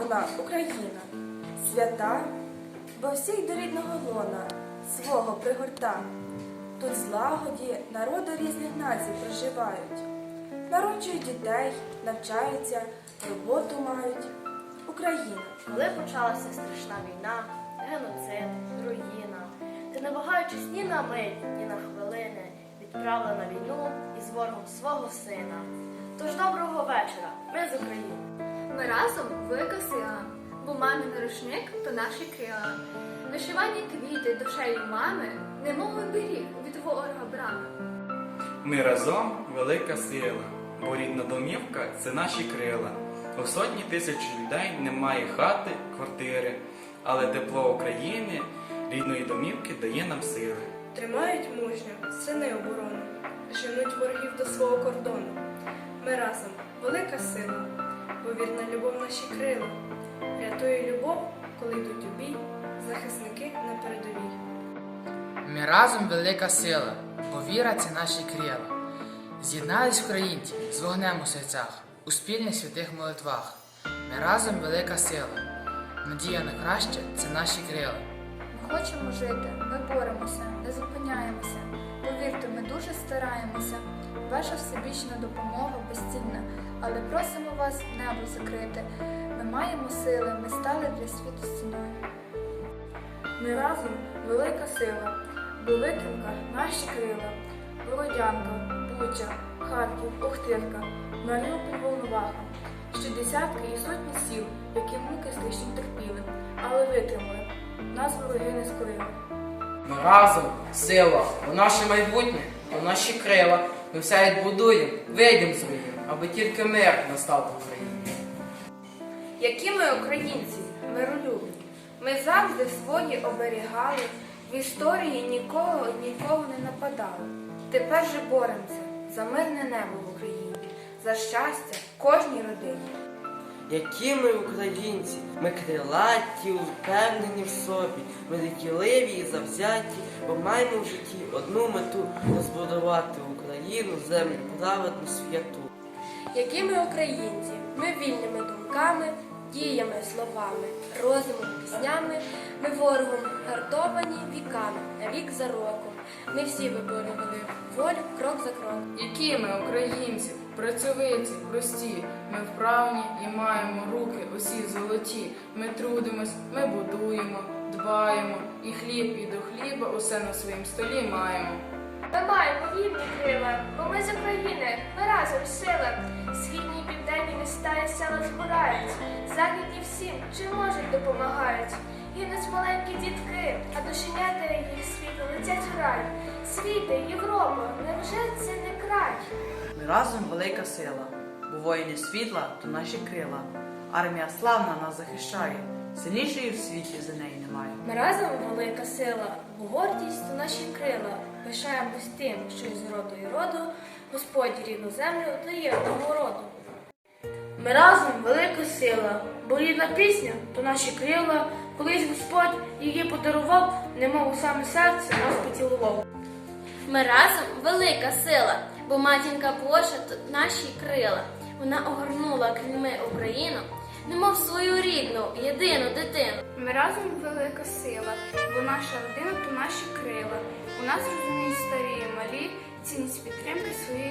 вона Україна, свята, бо всіх до рідного лона свого пригорта. Тут злагоді народи різних націй проживають, народжують дітей, навчаються, роботу мають. Україна. Коли почалася страшна війна, геноцид, руїна, ти не вагаючись ні на мить, ні на хвилини, відправила на війну із ворогом свого сина. Тож доброго вечора, ми з України. Ми разом велика сила, бо мамин рушник то наші крила. Вишивані квіти душею мами, немов оберіг від ворога брами. Ми разом велика сила, бо рідна домівка це наші крила. У сотні тисяч людей немає хати, квартири, але тепло України, рідної домівки дає нам сили. Тримають мужньо сини оборону, женуть ворогів до свого кордону. Ми разом велика сила, бо вірна любов наші крила. Рятує любов, коли йдуть у бій, захисники на передовій. Ми разом велика сила, бо віра це наші крила. З'єднались українці з вогнем у серцях, у спільних святих молитвах. Ми разом велика сила. Надія на краще це наші крила. Ми хочемо жити, ми боремося, не зупиняємося. Повірте, ми дуже стараємося. Ваша всебічна допомога безцінна, але просимо вас небо закрити. Ми маємо сили, ми стали для світу стіною. Ми разом велика сила, бо наші крила, Бородянка, Буча, Харків, Охтирка, Маріуполь Волноваха, ще десятки і сотні сіл, які муки страшні терпіли, але витримали, нас вороги не скорили. Ми разом сила, у наше майбутнє, у наші крила. Ми все відбудуємо, вийдемо з руїн, аби тільки мир настав в Україні. Які ми українці, миролюбні. Ми завжди свої оберігали, в історії нікого і нікого не нападали. Тепер же боремося за мирне небо в Україні, за щастя кожній родині. Які ми українці, ми крилаті, впевнені в собі, ми дикіливі і завзяті, бо маємо в житті одну мету розбудувати Україну, землю праведну святу. Які ми українці, ми вільними думками, діями, словами, розумом, піснями, ми ворогом гартовані віками, рік за роком. Ми всі виборювали волю крок за кроком. Які ми українці, працьовиті, прості, ми вправні і маємо руки усі золоті. Ми трудимось, ми будуємо, дбаємо, і хліб і до хліба усе на своїм столі маємо. Ми маємо вільні крила, бо ми з України, ми разом сила. Східні і південні міста і села збирають. Західні всім, чи можуть, допомагають. Гинуть маленькі дітки, а дошенята їх світу летять в рай. Світи, Європа, невже це не край? Ми разом велика сила, бо воїни світла то наші крила. Армія славна нас захищає, сильнішої в світі за неї немає. Ми разом велика сила, бо гордість то наші крила. Пишаємось тим, що із роду і роду Господь рідну землю дає одному роду. Ми разом велика сила, бо рідна пісня то наші крила. Колись Господь її подарував, немов у саме серце нас поцілував. Ми разом велика сила, бо матінка Божа тут наші крила. Вона огорнула крильми Україну, немов свою рідну, єдину дитину. Ми разом велика сила, бо наша родина то наші крила. У нас розуміють старі і малі цінність підтримки своєї.